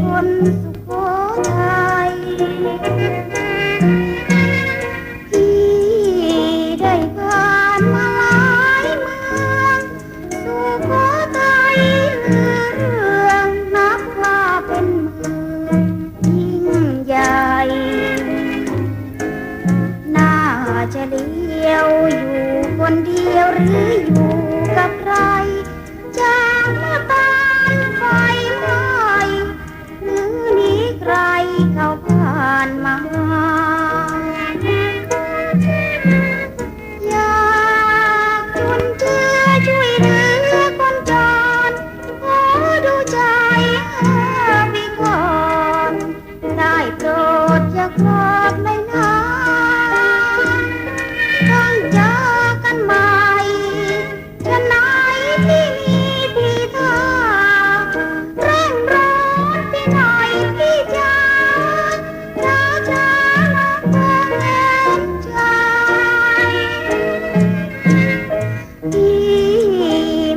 คนสุโขทัยพี่ได้ผ่านมาหลายเมืองสุโขทัยเรื่องนับว่าเป็นเมืองยิ่งใหญ่ น่าจะเดียวอยู่คนเดียวหรืออยู่ cowboy.